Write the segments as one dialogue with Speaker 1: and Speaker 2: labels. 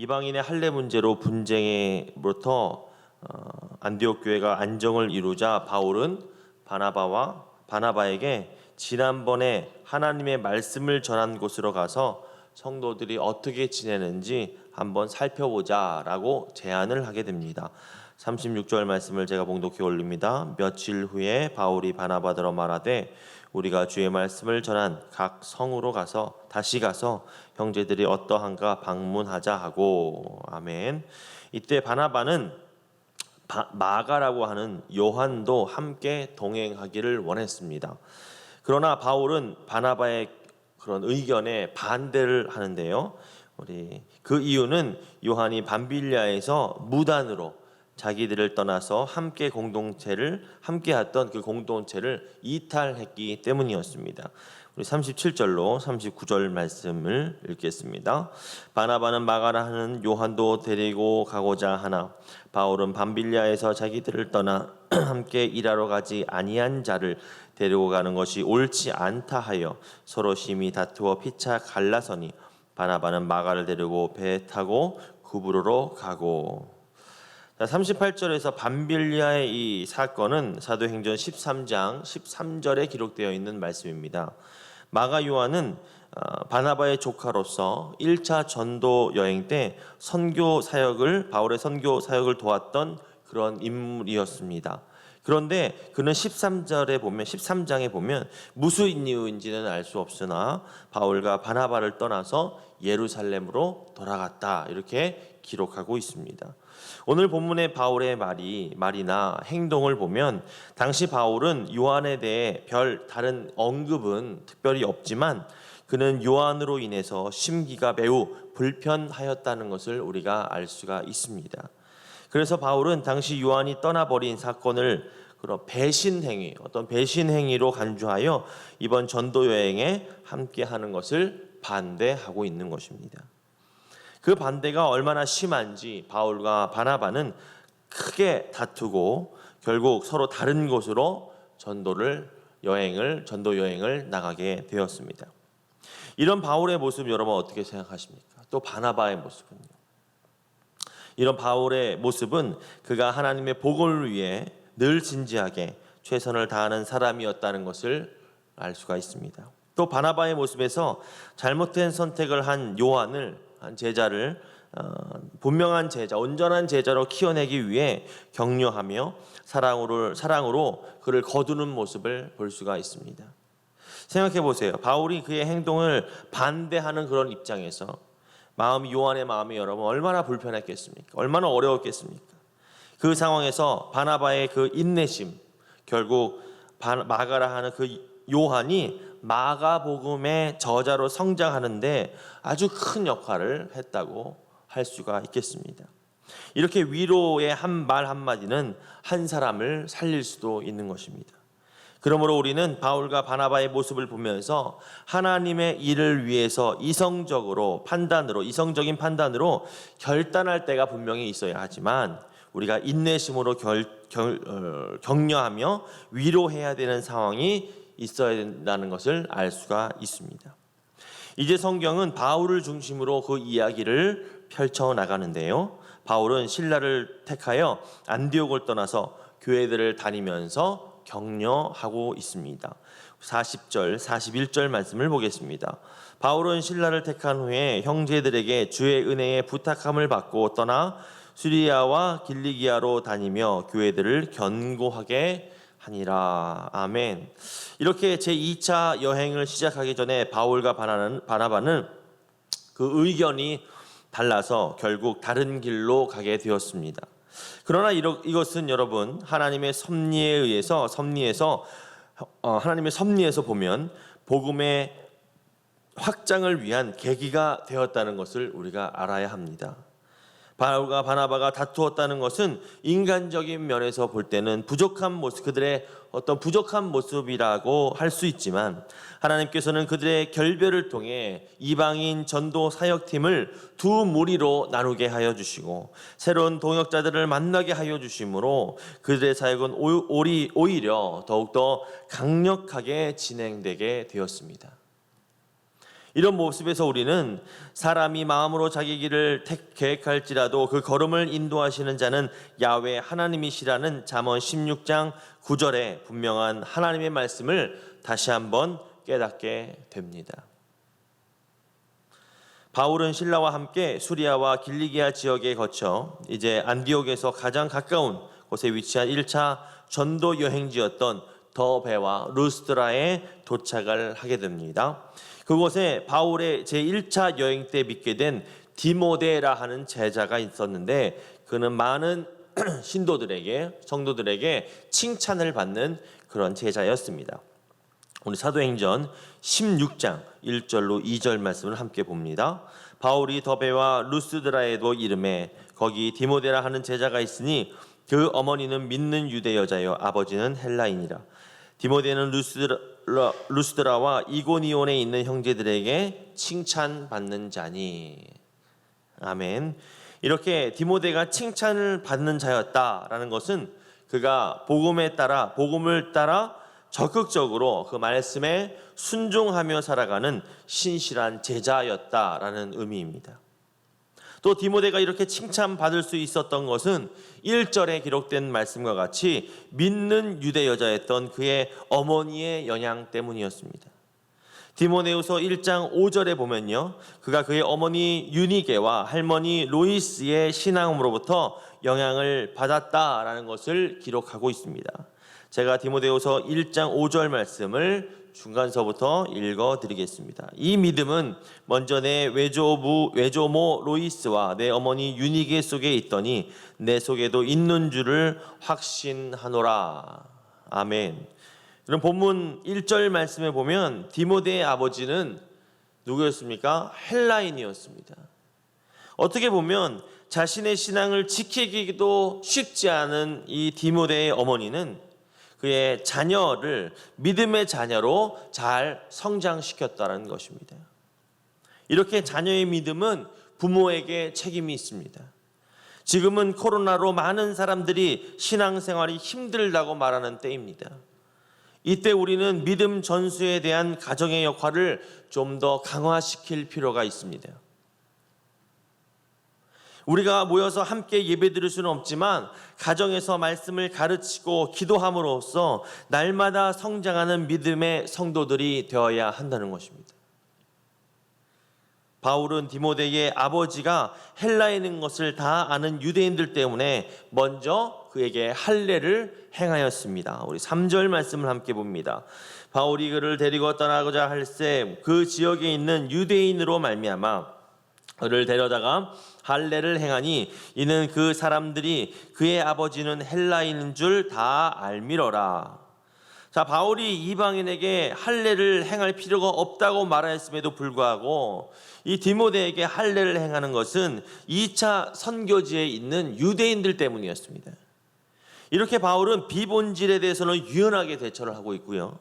Speaker 1: 이방인의 할례 문제로 분쟁으로부터 어, 안디옥 교회가 안정을 이루자 바울은 바나바와 바나바에게 지난번에 하나님의 말씀을 전한 곳으로 가서 성도들이 어떻게 지내는지 한번 살펴보자라고 제안을 하게 됩니다. 36절 말씀을 제가 봉독해 올립니다. 며칠 후에 바울이 바나바더러 말하되 우리가 주의 말씀을 전한 각 성으로 가서 다시 가서 형제들이 어떠한가 방문하자 하고 아멘. 이때 바나바는 바- 마가라고 하는 요한도 함께 동행하기를 원했습니다. 그러나 바울은 바나바의 그런 의견에 반대를 하는데요. 우리 그 이유는 요한이 밤빌리아에서 무단으로 자기들을 떠나서 함께 공동체를 함께 했던 그 공동체를 이탈했기 때문이었습니다. 우리 37절로 39절 말씀을 읽겠습니다. 바나바는 마가라 하는 요한도 데리고 가고자 하나 바울은 밤빌리아에서 자기들을 떠나 함께 일하러 가지 아니한 자를 데리고 가는 것이 옳지 않다 하여 서로 심히 다투어 피차 갈라서니 바나바는 마가를 데리고 배에 타고 구브로로 가고 자, 38절에서 밤빌리아의 이 사건은 사도행전 13장 13절에 기록되어 있는 말씀입니다. 마가 요한은 어, 바나바의 조카로서 1차 전도 여행 때 선교 사역을 바울의 선교 사역을 도왔던 그런 인물이었습니다. 그런데 그는 13절에 보면 13장에 보면 무슨 이유인지는 알 수 없으나 바울과 바나바를 떠나서 예루살렘으로 돌아갔다 이렇게 기록하고 있습니다. 오늘 본문의 바울의 말이 말이나 행동을 보면 당시 바울은 요한에 대해 별 다른 언급은 특별히 없지만 그는 요한으로 인해서 심기가 매우 불편하였다는 것을 우리가 알 수가 있습니다. 그래서 바울은 당시 요한이 떠나버린 사건을 그런 배신 행위, 어떤 배신 행위로 간주하여 이번 전도 여행에 함께 하는 것을 반대하고 있는 것입니다. 그 반대가 얼마나 심한지 바울과 바나바는 크게 다투고 결국 서로 다른 곳으로 전도를 여행을 전도 여행을 나가게 되었습니다. 이런 바울의 모습 여러분 어떻게 생각하십니까? 또 바나바의 모습은요? 이런 바울의 모습은 그가 하나님의 복을 위해 늘 진지하게 최선을 다하는 사람이었다는 것을 알 수가 있습니다. 또 바나바의 모습에서 잘못된 선택을 한 요한을 한 제자를 어, 분명한 제자, 온전한 제자로 키워내기 위해 격려하며 사랑으로 사랑으로 그를 거두는 모습을 볼 수가 있습니다. 생각해 보세요. 바울이 그의 행동을 반대하는 그런 입장에서 마음이 요한의 마음이 여러분 얼마나 불편했겠습니까? 얼마나 어려웠겠습니까? 그 상황에서 바나바의 그 인내심 결국 바- 마가라 하는 그 요한이 마가복음의 저자로 성장하는데 아주 큰 역할을 했다고 할 수가 있겠습니다. 이렇게 위로의 한 말 한마디는 한 사람을 살릴 수도 있는 것입니다. 그러므로 우리는 바울과 바나바의 모습을 보면서 하나님의 일을 위해서 이성적으로 판단으로 이성적인 판단으로 결단할 때가 분명히 있어야 하지만 우리가 인내심으로 결, 결, 어, 격려하며 위로해야 되는 상황이 있어야 된다는 것을 알 수가 있습니다. 이제 성경은 바울을 중심으로 그 이야기를 펼쳐 나가는데요. 바울은 신라를 택하여 안디옥을 떠나서 교회들을 다니면서 격려하고 있습니다. 40절, 41절 말씀을 보겠습니다. 바울은 신라를 택한 후에 형제들에게 주의 은혜에 부탁함을 받고 떠나 수리아와 길리기아로 다니며 교회들을 견고하게 하니라. 아멘. 이렇게 제 2차 여행을 시작하기 전에 바울과 바나바는 그 의견이 달라서 결국 다른 길로 가게 되었습니다. 그러나 이러, 이것은 여러분 하나님의 섭리에 의해서 섭리에서 어, 하나님의 섭리에서 보면 복음의 확장을 위한 계기가 되었다는 것을 우리가 알아야 합니다. 바울과 바나바가 다투었다는 것은 인간적인 면에서 볼 때는 부족한 모습, 그들의 어떤 부족한 모습이라고 할 수 있지만 하나님께서는 그들의 결별을 통해 이방인 전도 사역팀을 두 무리로 나누게 하여 주시고 새로운 동역자들을 만나게 하여 주심으로 그들의 사역은 오히려 더욱더 강력하게 진행되게 되었습니다. 이런 모습에서 우리는 사람이 마음으로 자기 길을 택- 계획할지라도 그 걸음을 인도하시는 자는 야외 하나님이시라는 잠언 16장 9절에 분명한 하나님의 말씀을 다시 한번 깨닫게 됩니다. 바울은 신라와 함께 수리아와 길리기아 지역에 거쳐 이제 안디옥에서 가장 가까운 곳에 위치한 1차 전도 여행지였던 더베와 루스드라에 도착을 하게 됩니다. 그곳에 바울의 제1차 여행 때 믿게 된 디모데라 하는 제자가 있었는데 그는 많은 신도들에게 성도들에게 칭찬을 받는 그런 제자였습니다. 우리 사도행전 16장 1절로 2절 말씀을 함께 봅니다. 바울이 더베와 루스드라에도 이름에 거기 디모데라 하는 제자가 있으니 그 어머니는 믿는 유대 여자요 아버지는 헬라인이라. 디모데는 루스드라, 루스드라와 이고니온에 있는 형제들에게 칭찬받는 자니. 아멘. 이렇게 디모데가 칭찬을 받는 자였다라는 것은 그가 복음에 따라 복음을 따라 적극적으로 그 말씀에 순종하며 살아가는 신실한 제자였다라는 의미입니다. 또 디모데가 이렇게 칭찬받을 수 있었던 것은 1절에 기록된 말씀과 같이 믿는 유대 여자였던 그의 어머니의 영향 때문이었습니다. 디모데후서 1장 5절에 보면요. 그가 그의 어머니 유니게와 할머니 로이스의 신앙으로부터 영향을 받았다라는 것을 기록하고 있습니다. 제가 디모데후서 1장 5절 말씀을 중간서부터 읽어 드리겠습니다. 이 믿음은 먼저 내 외조부 외조모 로이스와 내 어머니 유니게 속에 있더니 내 속에도 있는 줄을 확신하노라. 아멘. 그럼 본문 1절 말씀에 보면 디모데의 아버지는 누구였습니까? 헬라인이었습니다. 어떻게 보면 자신의 신앙을 지키기도 쉽지 않은 이 디모데의 어머니는 그의 자녀를 믿음의 자녀로 잘 성장시켰다는 것입니다. 이렇게 자녀의 믿음은 부모에게 책임이 있습니다. 지금은 코로나로 많은 사람들이 신앙생활이 힘들다고 말하는 때입니다. 이때 우리는 믿음 전수에 대한 가정의 역할을 좀 더 강화시킬 필요가 있습니다. 우리가 모여서 함께 예배 드릴 수는 없지만 가정에서 말씀을 가르치고 기도함으로써 날마다 성장하는 믿음의 성도들이 되어야 한다는 것입니다. 바울은 디모데의 아버지가 헬라에 있는 것을 다 아는 유대인들 때문에 먼저 그에게 할례를 행하였습니다. 우리 3절 말씀을 함께 봅니다. 바울이 그를 데리고 떠나고자 할새 그 지역에 있는 유대인으로 말미암아 그를 데려다가 할례를 행하니 이는 그 사람들이 그의 아버지는 헬라인인 줄 다 알미러라. 자, 바울이 이방인에게 할례를 행할 필요가 없다고 말하였음에도 불구하고 이 디모데에게 할례를 행하는 것은 2차 선교지에 있는 유대인들 때문이었습니다. 이렇게 바울은 비본질에 대해서는 유연하게 대처를 하고 있고요.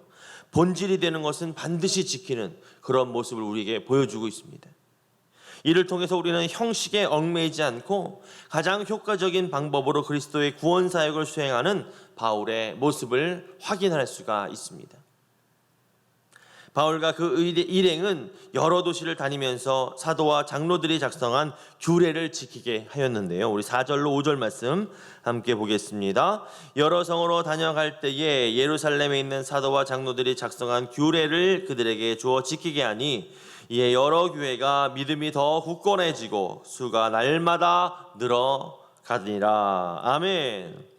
Speaker 1: 본질이 되는 것은 반드시 지키는 그런 모습을 우리에게 보여주고 있습니다. 이를 통해서 우리는 형식에 얽매이지 않고 가장 효과적인 방법으로 그리스도의 구원 사역을 수행하는 바울의 모습을 확인할 수가 있습니다. 바울과 그 일행은 여러 도시를 다니면서 사도와 장로들이 작성한 규례를 지키게 하였는데요. 우리 4절로 5절 말씀 함께 보겠습니다. 여러 성으로 다녀갈 때에 예루살렘에 있는 사도와 장로들이 작성한 규례를 그들에게 주어 지키게 하니 이에 여러 교회가 믿음이 더 굳건해지고 수가 날마다 늘어가니라. 아멘.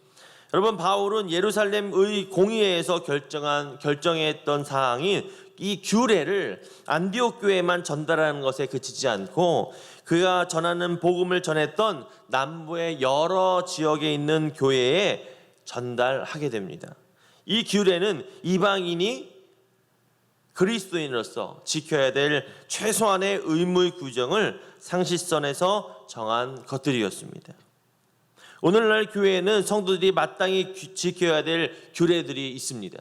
Speaker 1: 여러분 바울은 예루살렘의 공의회에서 결정한 결정했던 사항이 이 규례를 안디옥 교회만 전달하는 것에 그치지 않고 그가 전하는 복음을 전했던 남부의 여러 지역에 있는 교회에 전달하게 됩니다. 이 규례는 이방인이 그리스도인으로서 지켜야 될 최소한의 의무 규정을 상식선에서 정한 것들이었습니다. 오늘날 교회에는 성도들이 마땅히 지켜야 될 규례들이 있습니다.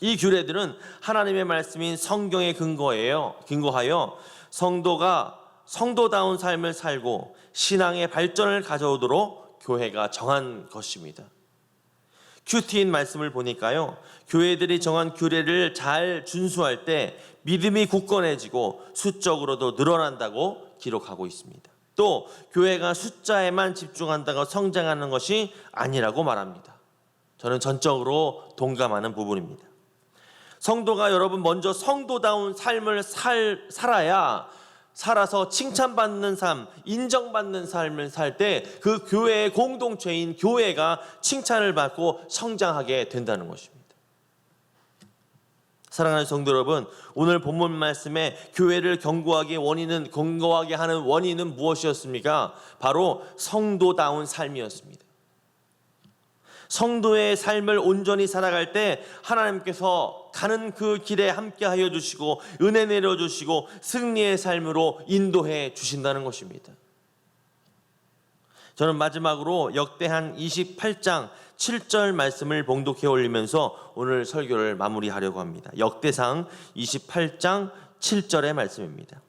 Speaker 1: 이 규례들은 하나님의 말씀인 성경에 근거해요. 근거하여 성도가 성도다운 삶을 살고 신앙의 발전을 가져오도록 교회가 정한 것입니다. 큐티인 말씀을 보니까요. 교회들이 정한 규례를 잘 준수할 때 믿음이 굳건해지고 수적으로도 늘어난다고 기록하고 있습니다. 또 교회가 숫자에만 집중한다고 성장하는 것이 아니라고 말합니다. 저는 전적으로 동감하는 부분입니다. 성도가 여러분 먼저 성도다운 삶을 살, 살아야 살아서 칭찬받는 삶, 인정받는 삶을 살 때 그 교회의 공동체인 교회가 칭찬을 받고 성장하게 된다는 것입니다. 사랑하는 성도 여러분, 오늘 본문 말씀에 교회를 견고하게 원인은 견고하게 하는 원인은 무엇이었습니까? 바로 성도다운 삶이었습니다. 성도의 삶을 온전히 살아갈 때 하나님께서 가는 그 길에 함께 하여 주시고 은혜 내려 주시고 승리의 삶으로 인도해 주신다는 것입니다. 저는 마지막으로 역대한 28장 7절 말씀을 봉독해 올리면서 오늘 설교를 마무리하려고 합니다. 역대상 28장 7절의 말씀입니다.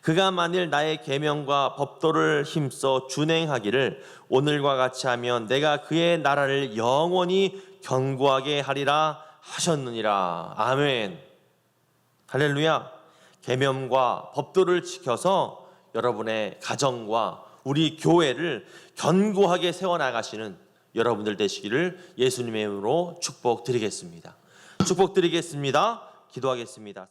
Speaker 1: 그가 만일 나의 계명과 법도를 힘써 준행하기를 오늘과 같이 하면 내가 그의 나라를 영원히 견고하게 하리라 하셨느니라. 아멘. 할렐루야. 계명과 법도를 지켜서 여러분의 가정과 우리 교회를 견고하게 세워 나가시는 여러분들 되시기를 예수님의 이름으로 축복드리겠습니다. 축복드리겠습니다. 기도하겠습니다.